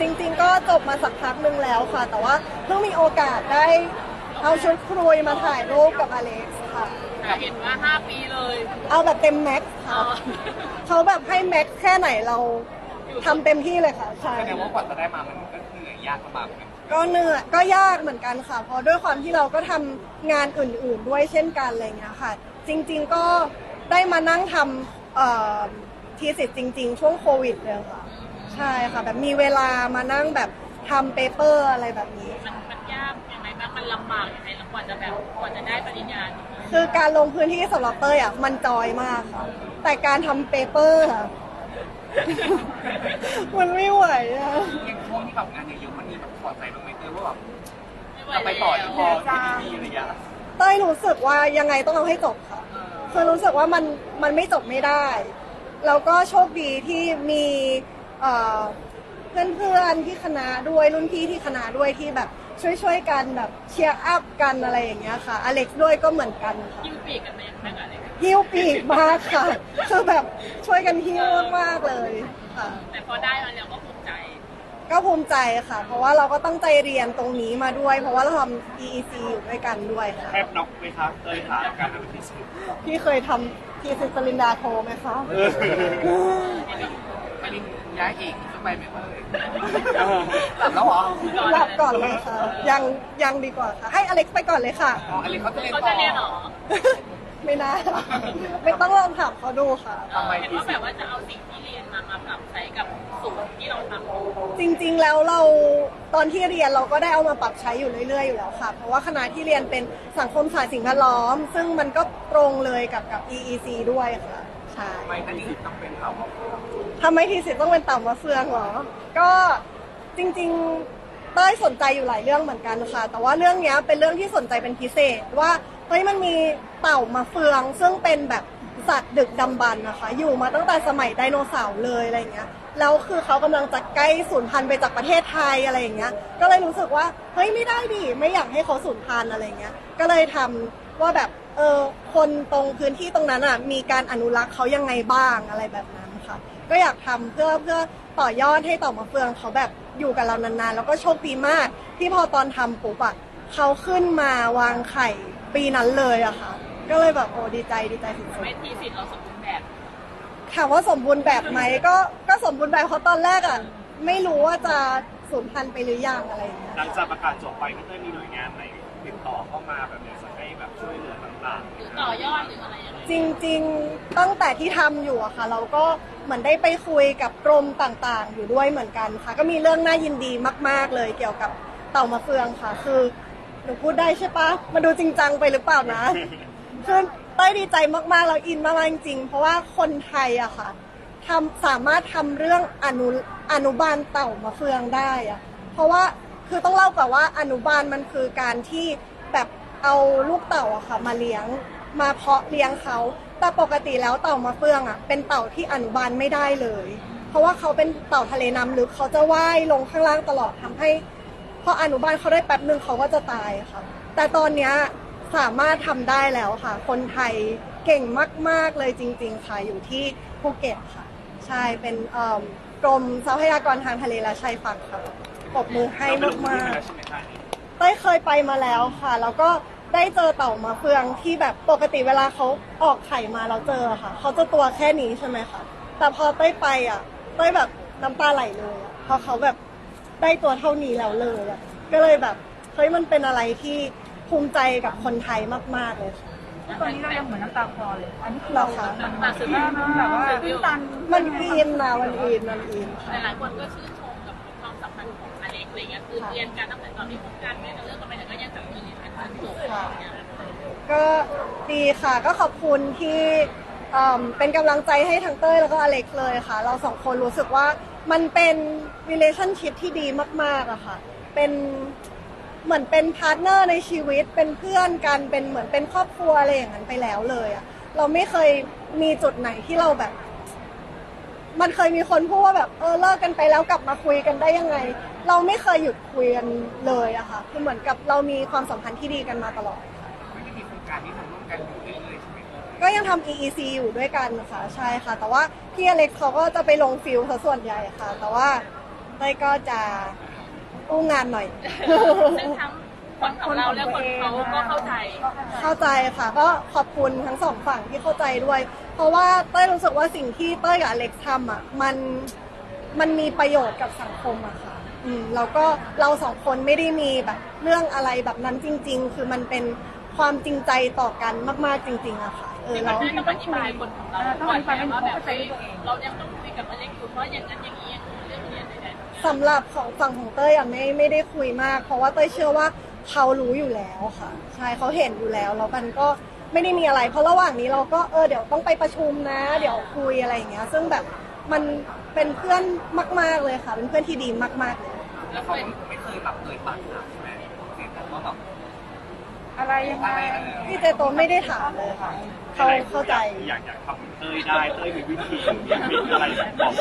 จริงๆก็จบมาสักพักหนึ่งแล้วค่ะ แต่ว่าเพิ่งมีโอกาสได้เอาชุดครุยมาถ่ายรูปกับอเล็กซ์ค่ะแต่เห็นว่า 5 ปีเลย เอาแบบเต็มแม็กซ์ค่ะเขาแบบให้แม็กซ์แค่ไหนเราทำเต็มที่เลยค่ะใช่แสดงว่ากว่าจะได้มามันก็เหนื่อยยากลำบากเหมือนกันก็เหนื่อยก็ยากเหมือนกันค่ะ เพราะด้วยความที่เราก็ทำงานอื่นๆด้วยเช่นกันอะไรเงี้ยค่ะ จริงๆก็ได้มานั่งทำเอ่อทีสิทธ์จริง ๆ ช่วงโควิดเลยค่ะ ใช่ค่ะแบบมีเวลามานั่งแบบทำเปเปอร์อะไรแบบนี้ มันมันยากยังไงบ้างมันลำบากยังไงแล้วกว่าจะแบบกว่าจะได้ปริญญานี้คือการลงพื้นที่สำหรับเต้ยอะมันจอยมากค่ะแต่การทำเปเปอร์อะมันไม่ไหวอะ ยังช่วงที่แบบงานเยอะๆมันมีแบบถอดใจบ้างไหมเตยว่าแบบไม่ไหวจะไปต่อหรือพอที่ดีอะไรอย่างเงี้ยเต้ยรู้สึกว่ายังไงต้องเอาให้จบค่ะ คือรู้สึกว่ามันมันไม่จบไม่ได้ แล้วก็โชคดีที่มี เพื่อนเพื่อนๆที่คณะด้วยรุ่นพี่ที่คณะด้วยที่แบบช่วยๆกันแบบเชียร์อัพกันอะไรอย่างเงี้ยค่ะ อเล็กซ์ด้วยก็เหมือนกันค่ะ ยิ้มปีกกันไหมแม่กับอะไรหิ้วปีกมากค่ะ คือแบบช่วยกันหิ้วมากๆเลยค่ะ แต่พอได้มาแล้วก็ภูมิใจ ก็ภูมิใจค่ะ เพราะว่าเราก็ตั้งใจเรียนตรงนี้มาด้วย เพราะว่าเราทำ EEC อยู่ด้วยกันด้วยค่ะ แทบน็อกไหมครับเตยถามการทำทีสิพี่เคยทำทีซิสลินดาโทไหมคะปริญ ญาเอกจะไปไหมเตยหลับแล้วเหรอหลับก่อนเลยค่ะ ยังยังดีกว่าค่ะ ให้อเล็กซ์ไปก่อนเลยค่ะ อ๋ออะไรเขาจะเรียนเขาต่จะเรียนเหรออไม่น่าไม่ต้องลองถามเขาดูค่ะ ทำไมเห็นว่าแบบว่าจะเอาสิ่งที่เรียนมามาปรับใช้กับสูตรที่เราทำจริงๆ แล้วเราตอนที่เรียนเราก็ได้เอามาปรับใช้อยู่เรื่อยๆ อยู่แล้วค่ะ เพราะว่าคณะที่เรียนเป็นสังคมศาสตร์สิ่งแวดล้อม ซึ่งมันก็ตรงเลยกับกับ EEC ด้วยค่ะ ใช่ทำไมท่านนี้ต้องเป็นเราทำไมทีสิทธิ์ต้องเป็นเต่ามะเฟืองเหรอ ก็จริงๆเต้ยสนใจอยู่หลายเรื่องเหมือนกันค่ะ แต่ว่าเรื่องเนี้ยเป็นเรื่องที่สนใจเป็นพิเศษว่าเฮ้ยมันมีเต่ามะเฟือง ซึ่งเป็นแบบสัตว์ดึกดำบรรพ์นะคะ อยู่มาตั้งแต่สมัยไดโนเสาร์เลยอะไรเงี้ยแล้วคือเขากำลังจะใกล้สูญพันธุ์ไปจากประเทศไทยอะไรอย่างเงี้ย ก็เลยรู้สึกว่าเฮ้ยไม่ได้ดิไม่อยากให้เขาสูญพันธุ์อะไรเงี้ย ก็เลยทำว่าแบบ เออคนตรงพื้นที่ตรงนั้นอะมีการอนุรักษ์เขายังไงบ้างอะไรแบบนั้นค่ะ ก็อยากทำเพื่อเพื่อต่อยอดให้เต่ามะเฟืองเขาแบบอยู่กับเรานานๆ แล้วก็โชคดีมาก ที่พอตอนทำปุ๊บอะเขาขึ้นมาวางไข่ปีนั้นเลยอะค่ะ ก็เลยแบบโอ้ดีใจดีใจสุดไม่ทีสิทธิ์เราสมบูรณ์แบบๆถามว่าสมบูรณ์แบบไหมก็ก็สมบูรณ์แบบเพราะตอนแรกอะไม่รู้ว่าจะสูญพันธุ์ไปหรือยังอะไรอย่างเงี้ยหลังจากประกาศจบไปพี่เต้ยมีหน่วยงานไหนติดต่อเข้ามาแบบอยากจะให้แบบช่วยเหลือต่างหรือต่อยอดหรืออะไรอย่างเงี้ยจริงๆ ตั้งแต่ที่ทำอยู่อะค่ะ เราก็เหมือนได้ไปคุยกับกรมต่างๆ อยู่ด้วยเหมือนกันค่ะ ก็มีเรื่องน่ายินดีมาก ๆ เลยเกี่ยวกับเต่ามะเฟืองค่ะ คือหนูพูดได้ใช่ปะมาดูจริงจังไปหรือเปล่านะคือเต้ยดีใจมากๆแล้วอินมากๆจริงๆเพราะว่าคนไทยอะค่ะทำสามารถทำเรื่องอนุอนุบาลเต่ามะเฟืองได้อะเพราะว่าคือต้องเล่าก่อนว่าอนุบาลมันคือการที่แบบ เอาลูกเต่าอะค่ะ มาเลี้ยงมาเพาะเลี้ยงเขาแต่ปกติแล้วเต่ามะเฟืองอะเป็นเต่าที่อนุบาลไม่ได้เลย เพราะว่าเขาเป็นเต่าทะเลน้ำลึกเขาจะว่ายลงข้างล่างตลอดทำให้พออนุบาลเขาได้แป๊บหนึ่งเขาก็จะตายค่ะ แต่ตอนเนี้ยสามารถทำได้แล้วค่ะ คนไทยเก่งมาก ๆ เลยจริง ๆ ค่ะอยู่ที่ภูเก็ตค่ะ ใช่เป็นเอิ่มกรมทรัพยากรทางทะเลและชายฝั่งค่ะปรบมือให้มากมาแล้วใช่ไหมคะๆ ต้ยเคยไปมาแล้วค่ะ แล้วก็ได้เจอเต่ามาเฟืองที่แบบปกติเวลาเขาออกไข่มาเราเจอค่ะ เขาจะตัวแค่นี้ใช่ไหมคะแต่พอเต้ยไปอะเต้ยแบบน้ำตาไหลเลยอะเพราะเขาแบบได้ตัวเท่านี้แล้วเลยอะก็เลยแบบเฮ้ยมันเป็นอะไรที่ภูมิใจกับคนไทยมาก ๆเลยค่ะตอนนี้เรายังเหมือนน้ำตาคลอเลย อันนี้คือเหรเราอคะมันมาซึ้งแบบว่าตื้นตันมันอินนะมันอินมันอินค่ะ หลายๆคนก็ชื่นชมกับความสัมพันธ์ของอ เล็กอะไรเงี้ยคือเรียนกันตั้งแต่ตอนที่คบกันแม้แต่เลิกกันไปแต่ก็ยังจับมือเรียนกันจนจบอย่างเงี้ยก็ดีค่ะก็ขอบคุณที่เอิ่มเป็นกำลังใจให้ทั้งเต้ยแล้วก็อเล็กเลยค่ะ เราสองคนรู้สึกว่ามันเป็น relationship ที่ดีมาก ๆอะค่ะ เป็นเหมือนเป็นพาร์ทเนอร์ในชีวิตเป็นเพื่อนกันเป็นเหมือนเป็นครอบครัวอะไรอย่างนั้นไปแล้วเลยอะเราไม่เคยมีจุดไหนที่เราแบบ มันเคยมีคนพูดว่าแบบเออเลิกกันไปแล้วกลับมาคุยกันได้ยังไง เราไม่เคยหยุดคุยกันเลยอะค่ะคือเหมือนกับเรามีความสัมพันธ์ที่ดีกันมาตลอด ไม่ได้มีโครงการที่ทำร่วมกันอยู่เรื่อยๆใช่ไหมเตยก็ยังทำ EEC อยู่ด้วยกันนะคะใช่ค่ะ แต่ว่าพี่อเล็กเขาก็จะไปลงฟิลซะส่วนใหญ่ค่ะ แต่ว่าต้ยก็จะอู้งานหน่อย ซึ่งทั้งคนของเราและคนเขาก็เข้าใจ เข้าใจค่ะ ก็ขอบคุณทั้งสองฝั่งที่เข้าใจด้วย เพราะว่าเต้ยรู้สึกว่าสิ่งที่เต้ยกับอเล็กซ์ทำอะมันมันมีประโยชน์กับสังคมอะค่ะ อืมแล้วก็เราสองคนไม่ได้มีแบบเรื่องอะไรแบบนั้นจริง ๆ คือมันเป็นความจริงใจต่อกันมาก ๆ จริง ๆอะค่ะ เออที่มันเราได้ต้องอธิบายคนของเราก่อนแม้ว่าแบบเฮ้ยเรายังต้องคุยกับอเล็กอยู่เพราะอย่างนั้นอย่างนี้อย่างนี้เรื่องเรียนได้ๆสำหรับของฝั่งของเต้ยอะไม่ไม่ได้คุยมาก เพราะว่าเต้ยเชื่อว่าเขารู้อยู่แล้วค่ะ ใช่เขาเห็นอยู่แล้วแล้วมันก็ไม่ได้มีอะไร เพราะระหว่างนี้เราก็เออเดี๋ยวต้องไปประชุมนะ เดี๋ยวคุยอะไรอย่างเงี้ย ซึ่งแบบมันเป็นเพื่อนมาก ๆเลยค่ะ เป็นเพื่อนที่ดีมากๆเลย แล้วเขาไม่เคยแบบเอ่ยปากถามใช่ไหมเสียแต่ว่าแบบอะไรยังไงอะไรอะไรพี่เจโตไม่ได้ถามเลยค่ะเขาเข้าใจ อยากอยากทำเต้ยได้เต้ยมีวิธีอยากมีอะไรบอก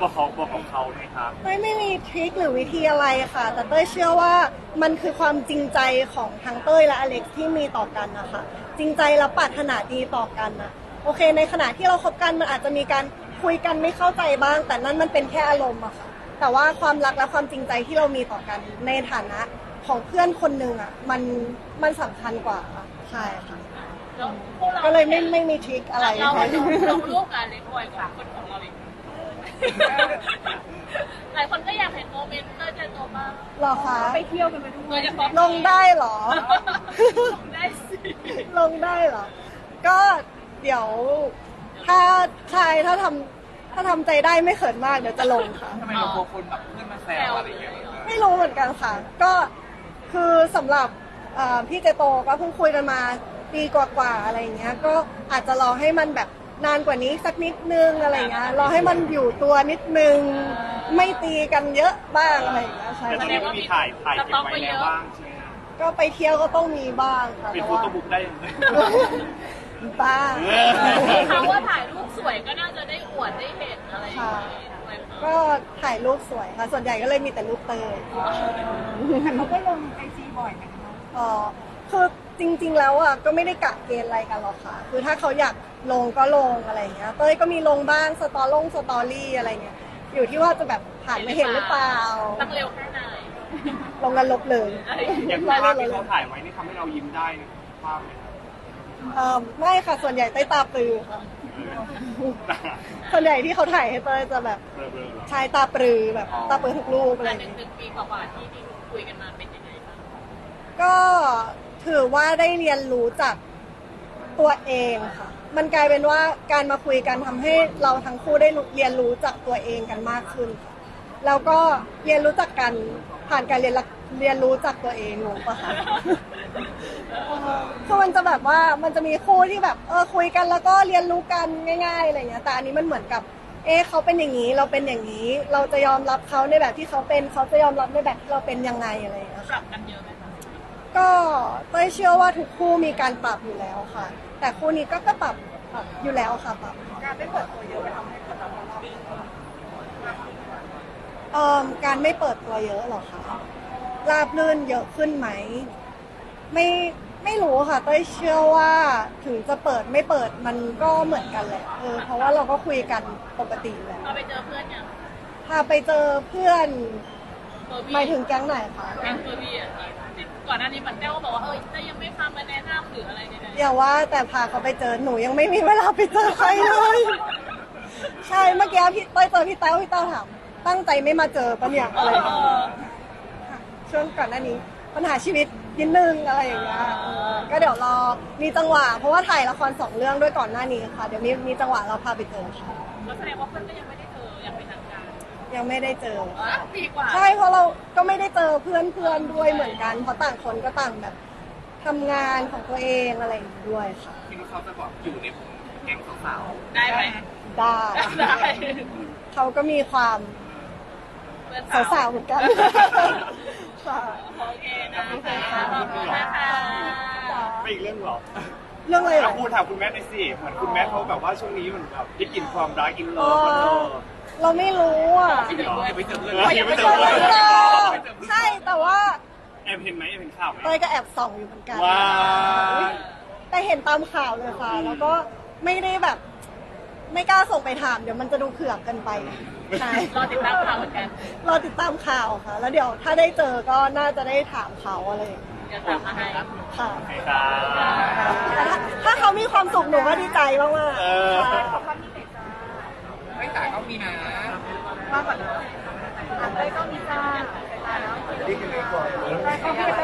บอกเขาบอกของเขาไหมครับเต้ยไม่มีทริคหรือวิธีอะไรค่ะ แต่เต้ยเชื่อว่ามันคือความจริงใจของทั้งเต้ยและอเล็กซ์ที่มีต่อกันนะคะจริงใจและปรารถนาดีต่อกันนะโอเค ในขณะที่เราคบกันมันอาจจะมีการคุยกันไม่เข้าใจบ้าง แต่นั่นมันเป็นแค่อารมณ์อะค่ะ แต่ว่าความรักและความจริงใจที่เรามีต่อกันในฐานะของเพื่อนคนหนึ่งอะมันมันสำคัญกว่าค่ะใช่ค่ะแล้วพวกเราก็เลยไม่ไม่มีทริคอะไรเราค่ะลงรูปกันเลยบ่อยกว่าคนของเราเองหลายคนก็อยากเห็นโมเมนต์เตอร์เจอตัวบ้างหรอคะไปเที่ยวกันไปด้โดวยยเฉพาะลงได้เหรอได้สิลงได้เหรอ ก็เดี๋ยว ถ้าใช่ถ้าทำ ถ้าทำใจได้ไม่เขินมากเดี๋ยวจะลงค่ะ ทำไมเรากลัวคนแบบเพื่อนมาแซวอะไรอย่างเงี้ยไม่รู้เหมือนกันค่ะ ก็คือสำหรับเอ่อพี่เจโตก็เพิ่งคุยกันมาปีกว่าๆอะไรอย่างเงี้ย ก็อาจจะรอให้มันแบบนานกว่านี้สักนิดนึงอะไรอย่างเงี้ย รอให้มันอยู่ตัวนิดนึง ไม่ตีกันเยอะบ้างอะไรอย่างเงี้ยใช่แต่ตอนนี้ก็มีถ่ายถ่ายเก็บไว้แล้วบ้างใช่ไหมครับก็ไปเที่ยวก็ต้องมีบ้างค่ะเป็นแต่โฟว่า โต้บุ๊กได้ยังไง บ้าง เขาว่าถ่ายรูปสวยก็น่าจะได้อวดได้เห็นอะไรอย่างนี้ด้วยค่ะก็ถ่ายรูปสวยค่ะ ส่วนใหญ่ก็เลยมีแต่รูปเตย เขาก็ลงไอจีบ่อยไหมคะอ๋อคือจริง ๆ แล้วอะก็ไม่ได้กะเกณฑ์อะไรกันหรอกค่ะ คือถ้าเขาอยากลงก็ลงอะไรอย่างเงี้ยเต้ยก็มีลงบ้างสตอลงสตอรี่อะไรเงี้ยอยู่ที่ว่าจะแบบผ่านมาเห็นหรือเปล่าตั้งเร็วแค่ไหนลงกันลบเลย อย่างรภาพเล่นที่เลเขายถ่ายไว้นี่ทำให้เรายิ้มได้ภาพไหมครับ เออไม่ค่ะ ส่วนใหญ่เต้ยตาปลือค่ะ ส่วนใหญ่ที่เขาถ่ายให้เต้ยจะแบบเบลอๆเหรอชายตาปรือแบบตาปรือทุกรูปอะไรอัอนย่างหนึ่งเงี้ย หนึ่งปีกว่าๆที่ที่คุยกันมาเป็นยังไงบ้างก็ถือว่าได้เรียนรู้จากตัวเองค่ะ มันกลายเป็นว่าการมาคุยกันทำให้เราทั้งคู่ได้เรียนรู้จากตัวเองกันมากขึ้นค่ะแล้วก็เรียนรู้จักกันผ่านการเรียนรักเรียนรู้จากตัวเองงงปะคะ เออ คือมันจะแบบว่ามันจะมีคู่ที่แบบเออคุยกันแล้วก็เรียนรู้กันง่ายๆอะไรอย่างเงี้ยแต่อันนี้มันเหมือนกับ เอ๊ะเขาเป็นอย่างนี้เราเป็นอย่างนี้ เราจะยอมรับเขาในแบบที่เขาเป็นเขาจะยอมรับในแบบที่เราเป็นยังไงอะไรอย่างเงี้ยปรับกันเยอะไหมคะก็เต้ยเชื่อว่าทุกคู่มีการปรับอยู่แล้วค่ะ แต่คู่นี้ก็ก็ปรับปรับอยู่แล้วค่ะปรับ การไม่เปิดตัวเยอะไปทำให้คนเราเอ่อการไม่เปิดตัวเยอะหรอคะราบลื่นเยอะขึ้นไหม ไม่ ไม่รู้ค่ะเต้ยเชื่อว่าถึงจะเปิดไม่เปิดมันก็เหมือนกันแหละเออเพราะว่าเราก็คุยกันปกติอยู่แล้วเราไปเจอเพื่อนยังพาไปเจอเพื่อนเบอร์หมายถึงแก๊งไหนคะแก๊งเบอร์บีอะที่ก่อนหน้านี้เหมือนแต้วบอกว่าเออแต่ยังไม่พามาแนะนำหรืออะไรใดๆอย่าว่าแต่พาเขาไปเจอหนูยังไม่มีเวลาไปเจอใครเลย ใช่เมื่อกี้พี่เต้ยเจอพี่แต้วพี่แต้วถามตั้งใจไม่มาเจอปะเนี่ยอะไรอย่างเงี้ยค่ะช่วงก่อนหน้านี้ ปัญหาชีวิตนิดนึงอะไรอย่างเงี้ยเออก็เดี๋ยวรอมีจังหวะ เพราะว่าถ่ายละครสองเรื่องด้วยก่อนหน้านี้ค่ะ เดี๋ยวมีมีจังหวะเราพาไปเจอค่ะแล้วแสดงว่าเพื่อนก็ยังไม่ได้เจอยังเป็นทางการยังไม่ได้เจออะปีกว่าใช่เพราะเราก็ไม่ได้เจอเพื่อนเพื่อนๆด้วยเหมือนกัน เพราะต่างคนก็ต่างแบบทำงานของตัวเองอะไรอย่างงี้ด้วยค่ะ คิดว่าเขาจะบอกอยู่ในแก๊งสาวได้ไหมได้ ได้ เขาก็มีความเพื่อน สาวๆเหมือนกันค่ะโอเคนะคะขอบคุณนะคะไม่อีกเรื่องเหรอเรื่องอะไรเหรอะอพูดถามคุณแม่หน่อยสิเหมือนคุณแม่เขาแบบว่าช่วงนี้เหมือนแบบได้กลินความรักกินเลิอ๋อฟมันเออเราไม่รู้อะไม่ถึงด้วยๆไปเจอเพื่อนเออยังไม่เจอเราเลยไม่เจอใช่แต่ว่าแอบเห็นไหมแอบเห็นข่าวไหมเต้ยก็แอบส่องอยู่เหมือนกันว้ายแต่เห็นตามข่าวเลยค่ะ แล้วก็ไม่ได้แบบ ไม่กล้าส่งไปถาม เดี๋ยวมันจะดูเผือกเกันไปอ ใช่รอติดตามข่าวเหมือนกันรอติดตามข่าวค่ะ แล้วเดี๋ยวถ้าได้เจอก็น่าจะได้ถามเขาอะไรอย่างเงี้ยเดี๋ามมาให้ค่ะค่ถ้าถ้าเขามีความสุขหนูก็ดีใจมากเออ ๆค่ะไม่ต่างก็มีนะมากกว่านี้ได้ก็มีจ้าได้ก็มีจ้า